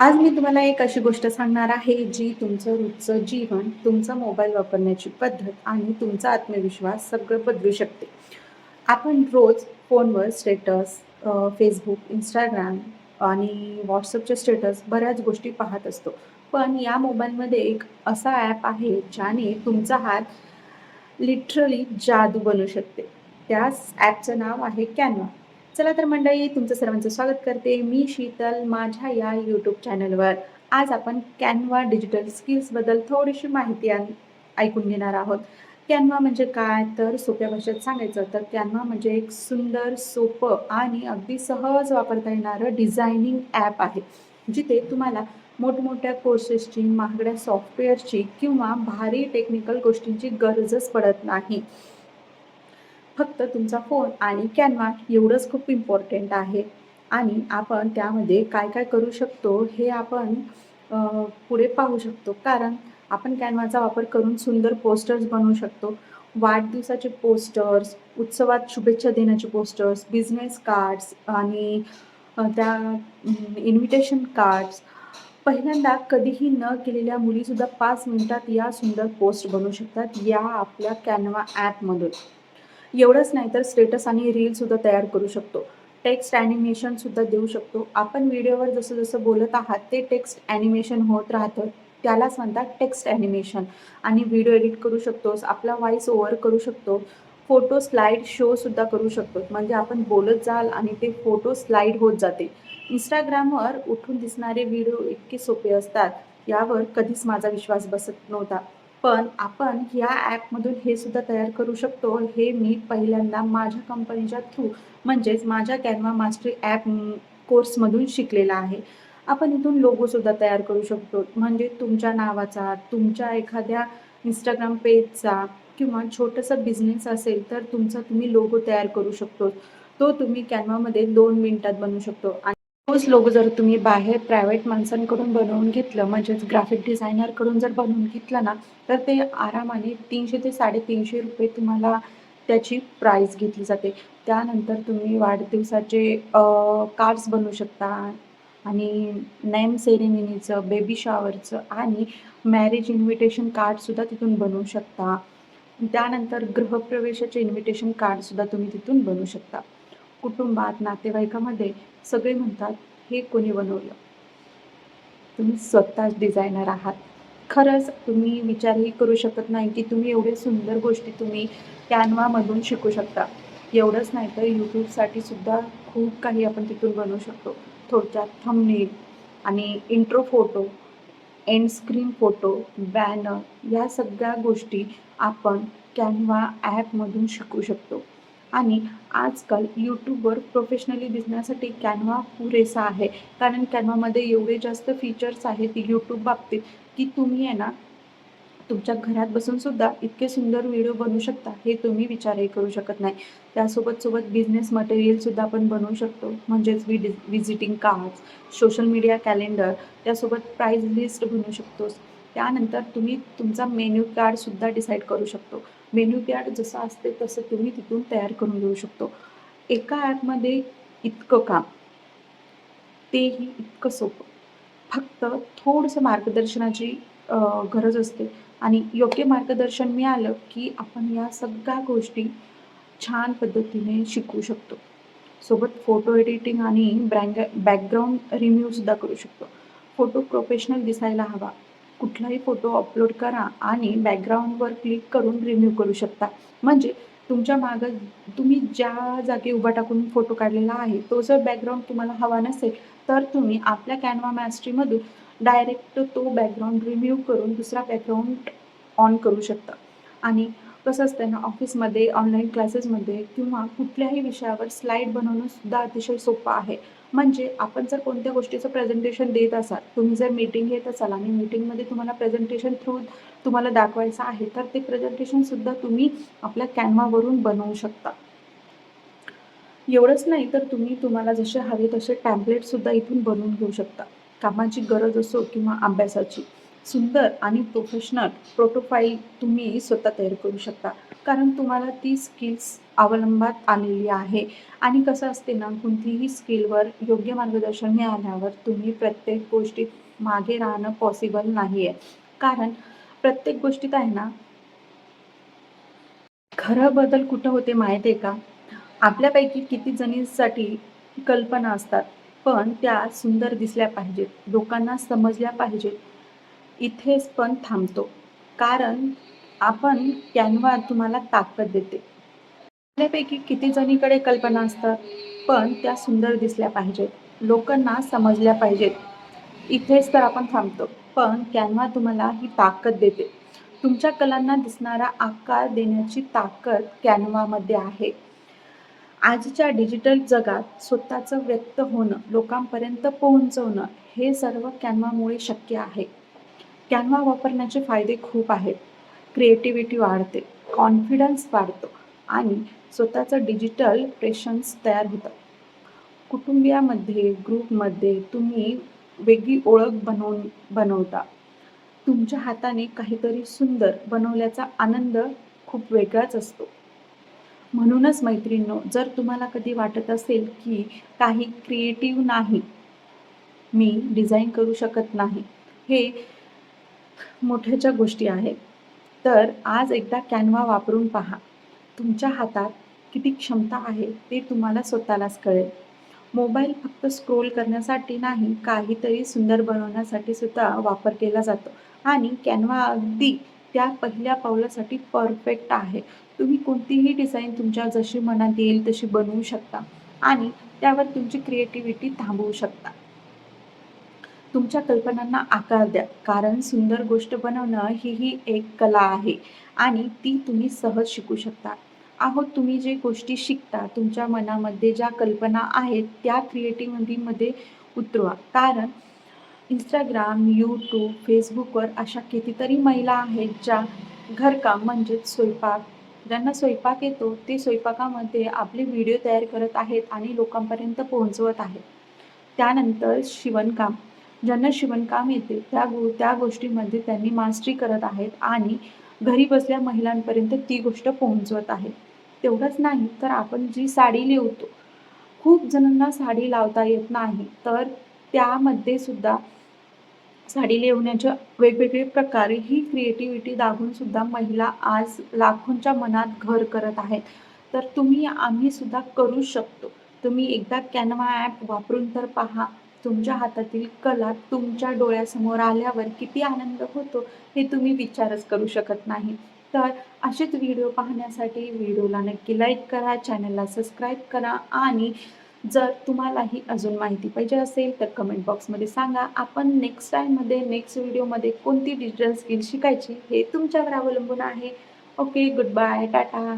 आज मी तुम्हाला एक अशी गोष्ट सांगणार आहे, जी तुमचं रोजचं जीवन, तुमचा मोबाईल वापरण्याची पद्धत आणि तुमचा आत्मविश्वास सगळं बदलू शकते. आपण रोज फोनवर स्टेटस, फेसबुक इंस्टाग्राम आणि व्हॉट्सअपचे स्टेटस बऱ्याच गोष्टी पाहत असतो. पण या मोबाईलमध्ये एक असा ॲप आहे, ज्याने तुमचा हात लिटरली जादू बनू शकते. त्याच ॲपचं नाव आहे कॅनवा चला तर मंडळी, तुमचं सर्वांचं स्वागत करते. मी शीतल माझ्या या यूट्यूब चॅनलवर. आज आपण कॅनवा डिजिटल स्किल्सबद्दल थोडीशी माहिती ऐकून घेणार आहोत. कॅनवा म्हणजे काय? तर सोप्या भाषेत सांगायचं तर कॅनवा म्हणजे एक सुंदर, सोपं आणि अगदी सहज वापरता येणारं डिझायनिंग ॲप आहे. जिथे तुम्हाला मोठमोठ्या कोर्सेसची, महागड्या सॉफ्टवेअरची किंवा भारी टेक्निकल गोष्टींची गरजच पडत नाही. फक्त तुमचा फोन आणि कॅनवा एवढंच खूप इम्पॉर्टंट आहे आणि आपण त्यामध्ये काय-काय करू शकतो, हे आपण पुढे पाहू शकतो. कारण आपण कॅनवाचा वापर करून सुंदर पोस्टर्स बनवू शकतो. वाढदिवसाचे पोस्टर्स, उत्सवात शुभेच्छा देण्याचे पोस्टर्स, बिझनेस कार्ड्स आणि त्या इन्व्हिटेशन कार्ड्स. पहिल्यांदा कधीही न केलेल्या मुलीसुद्धा पाच मिनिटात या सुंदर पोस्ट बनवू शकतात, या आपल्या कॅनवा ॲपमधून. एवढंच नाही तर स्टेटस आणि रीलसुद्धा तयार करू शकतो. टेक्स्ट ॲनिमेशनसुद्धा देऊ शकतो. आपण व्हिडिओवर जसं-जसं बोलत आहात, ते टेक्स्ट ॲनिमेशन होत राहतं. त्यालाच म्हणतात टेक्स्ट ॲनिमेशन आणि व्हिडिओ एडिट करू शकतोस, आपला व्हॉइस ओव्हर करू शकतो, फोटो स्लाईड शोसुद्धा करू शकतो. म्हणजे आपण बोलत जाल आणि ते फोटो स्लाईड होत जाते. इंस्टाग्रामवर उठून दिसणारे व्हिडिओ इतके सोपे असतात, यावर कधीच माझा विश्वास बसत नव्हता. पण आपण ह्या ॲपमधून हे सुद्धा तयार करू शकतो, हे मी पहिल्यांदा माझ्या कंपनीच्या थ्रू म्हणजेच माझ्या कॅनवा मास्टरी ॲप कोर्समधून शिकलेला आहे. आपण इथून लोगोसुद्धा तयार करू शकतो. म्हणजे तुमच्या नावाचा, तुमच्या एखाद्या इंस्टाग्राम पेजचा किंवा छोटंसं बिझनेस असेल, तर तुमचा तुम्ही लोगो तयार करू शकतो. तो तुम्ही कॅनवामध्ये दोन मिनिटात बनवू शकतो तोच लोगो जर तुम्ही बाहेर प्रायव्हेट माणसांकडून बनवून घेतलं, म्हणजेच ग्राफिक डिझायनरकडून जर बनवून घेतलं ना, तर ते आरामाने तीनशे ते ₹350 तुम्हाला त्याची प्राईस घेतली जाते. त्यानंतर तुम्ही वाढदिवसाचे कार्ड्स बनवू शकता आणि नेम सेरेमनीचं, बेबी शॉवरचं आणि मॅरेज इन्व्हिटेशन कार्डसुद्धा तिथून बनवू शकता. त्यानंतर गृहप्रवेशाचे इन्व्हिटेशन कार्डसुद्धा तुम्ही तिथून बनवू शकता. कुटुंबात, नातेवाईकामध्ये सगळे म्हणतात, "हे कोणी बनवलं?" तुम्ही स्वतःच डिझायनर आहात. खरंच तुम्ही विचारही करू शकत नाही, की तुम्ही एवढे सुंदर गोष्टी तुम्ही कॅनवामधून शिकू शकता. एवढंच नाही तर यूट्यूबसाठी सुद्धा खूप काही आपण तिथून बनवू शकतो. थोडक्यात थंबनेल आणि intro photo, end screen photo, banner या सगळ्या गोष्टी आपण कॅनवा ॲपमधून शिकू शकतो. आणि आजकाल यूट्यूबवर प्रोफेशनली दिसण्यासाठी कॅनव्हा पुरेसा आहे. कारण कॅनवामध्ये एवढे जास्त फीचर्स आहेत यूट्यूब बाबतीत, की तुम्ही आहे ना, तुमच्या घरात बसून सुद्धा इतके सुंदर व्हिडिओ बनवू शकता, हे तुम्ही विचारही करू शकत नाही. त्यासोबत-सोबत बिझनेस मटेरियलसुद्धा आपण बनवू शकतो. म्हणजेच Widhi visiting cards, social media calendar, त्यासोबत प्राईज लिस्ट बनवू शकतोस. त्यानंतर तुम्ही तुमचा मेनू कार्डसुद्धा डिसाईड करू शकतो. मेन्यू कार्ड जसं असते तसं तुम्ही तिथून तयार करून घेऊ शकतो. एका ॲपमध्ये इतकं काम, तेही इतकं सोपं. फक्त थोडंसं मार्गदर्शनाची गरज असते आणि योग्य मार्गदर्शन मिळालं, की आपण या सगळ्या गोष्टी छान पद्धतीने शिकू शकतो. सोबत फोटो एडिटिंग आणि ब्रँग बॅकग्राऊंड रिमूव्हसुद्धा करू शकतो. फोटो प्रोफेशनल दिसायला हवा. कुठलाही फोटो अपलोड करा आणि बॅकग्राऊंडवर क्लिक करून रिन्यू करू शकता. म्हणजे तुमच्या मागं तुम्ही ज्या जागी उभा टाकून फोटो काढलेला आहे, तो जर बॅकग्राऊंड तुम्हाला हवा नसेल, तर तुम्ही आपल्या कॅनवा मॅस्ट्रीमधून डायरेक्ट तो बॅकग्राऊंड रिमूव्ह करून दुसरा बॅकग्राऊंड ऑन करू शकता. आणि कसं असतं ना, ऑफिसमध्ये, ऑनलाईन क्लासेसमध्ये किंवा कुठल्याही विषयावर स्लाईड बनवणं सुद्धा अतिशय सोपं आहे. म्हणजे आपण जर कोणत्या गोष्टीचं प्रेझेंटेशन देत असाल, तुम्ही जर मीटिंग घेत असाल आणि मीटिंगमध्ये तुम्हाला प्रेझेंटेशन थ्रू तुम्हाला दाखवायचं आहे, तर ते प्रेझेंटेशनसुद्धा तुम्ही आपल्या कॅनवावरून बनवू शकता. एवढंच नाही तर तुम्ही तुम्हाला जसे हवे तसे टॅम्पलेटसुद्धा इथून बनवून घेऊ शकता. कामाची गरज असो किंवा अभ्यासाची. सुंदर आणि प्रोफेशनल प्रोटोफाईल तुम्ही स्वतः तयार करू शकता. कारण तुम्हाला ती स्किल्स अवलंबात आलेली आहे. आणि कसं असते ना कोणतीही स्किलवर योग्य मार्गदर्शन मिळाल्यावर तुम्ही प्रत्येक गोष्टीत मागे राहणं पॉसिबल नाही आहे कारण प्रत्येक गोष्टीत आहे ना खरं बदल कुठं होते माहीत आहे का? आपल्यापैकी किती जणींसाठी कल्पना असतात पण त्या सुंदर दिसल्या पाहिजेत. लोकांना समजल्या पाहिजेत. इथेच पण थांबतो. कारण आपण कॅनवा तुम्हाला ताकद देते. आपल्यापैकी किती जणीकडे कल्पना असतात पण त्या सुंदर दिसल्या पाहिजेत. लोकांना समजल्या पाहिजेत. इथेच तर आपण थांबतो. पण कॅनवा तुम्हाला ही ताकद देते. तुमच्या कलांना दिसणारा आकार देण्याची ताकद कॅनवामध्ये आहे. आजच्या डिजिटल जगात स्वतःचं व्यक्त होणं लोकांपर्यंत पोहोचवणं हे सर्व कॅनवामुळे शक्य आहे. कॅनवा वापरण्याचे फायदे खूप आहेत. क्रिएटिव्हिटी वाढते कॉन्फिडन्स वाढतो आणि स्वतःचं डिजिटल प्रेशन्स तयार होतं. कुटुंबियामध्ये ग्रुपमध्ये तुम्ही वेगळी ओळख बनवून बनवता. तुमच्या हाताने काहीतरी सुंदर बनवल्याचा आनंद खूप वेगळाच असतो. म्हणूनच मैत्रिणींनो जर तुम्हाला कधी वाटत असेल की काही क्रिएटिव्ह नाही मी डिझाईन करू शकत नाही हे मोठ्याच्या गोष्टी आहेत. तर आज एकदा कॅनवा वापरून पहा. तुमच्या हातात किती क्षमता आहे ते तुम्हाला स्वतःलाच कळेल. मोबाईल फक्त स्क्रोल करण्यासाठी नाही काहीतरी सुंदर बनवण्यासाठी सुद्धा वापर केला जातो. आणि कॅनवा अगदी त्या पहिल्या पावलासाठी परफेक्ट आहे. तुम्ही कोणतीही डिझाईन तुमच्या जशी मनात येईल तशी बनवू शकता. आणि त्यावर तुमची क्रिएटिव्हिटी थांबवू शकता. तुमच्या कल्पनांना आकार द्या. कारण सुंदर गोष्ट बनवणं ही ही एक कला आहे आणि ती तुम्ही सहज शिकू शकता. आहोत तुम्ही जे गोष्टी शिकता तुमच्या मनामध्ये ज्या कल्पना आहेत त्या क्रिएटिव्हिटीमध्ये उतरवा. कारण इंस्टाग्राम यूट्यूब फेसबुकवर अशा कितीतरी महिला आहेत ज्या घरकाम म्हणजेच स्वयंपाक ज्यांना स्वयंपाक येतो ते स्वयंपाकामध्ये आपले व्हिडिओ तयार करत आहेत आणि लोकांपर्यंत पोहोचवत आहेत. त्यानंतर शिवणकाम. ज्यांना शिवणकाम येते त्या गो त्या गोष्टीमध्ये त्यांनी मास्टरी करत आहेत आणि घरी बसल्या महिलांपर्यंत ती गोष्ट पोहोचवत आहे तेवढंच नाही तर आपण जी साडी लिवतो खूप जणांना साडी लावता येत नाही तर त्यामध्ये सुद्धा साडी लिवण्याचे वेगवेगळे प्रकार ही क्रिएटिव्हिटी दाखवून सुद्धा महिला आज लाखोंच्या मनात घर करत आहेत. तर तुम्ही आम्ही सुद्धा करू शकतो. तुम्ही एकदा कॅनवा ॲप वापरून तर पहा. तुमच्या हातातील कला तुमच्या डोळ्यासमोर आल्यावर किती आनंद होतो हे तुम्ही विचारच करू शकत नाही. तर असेच व्हिडिओ पाहण्यासाठी व्हिडिओला नक्की लाईक करा चॅनलला सबस्क्राईब करा आणि जर तुम्हालाही अजून माहिती पाहिजे असेल तर कमेंट बॉक्समध्ये सांगा. आपण नेक्स्ट टाईममध्ये नेक्स्ट व्हिडिओमध्ये कोणती डिजिटल स्किल शिकायची हे तुमच्यावर अवलंबून आहे. Okay good bye tata.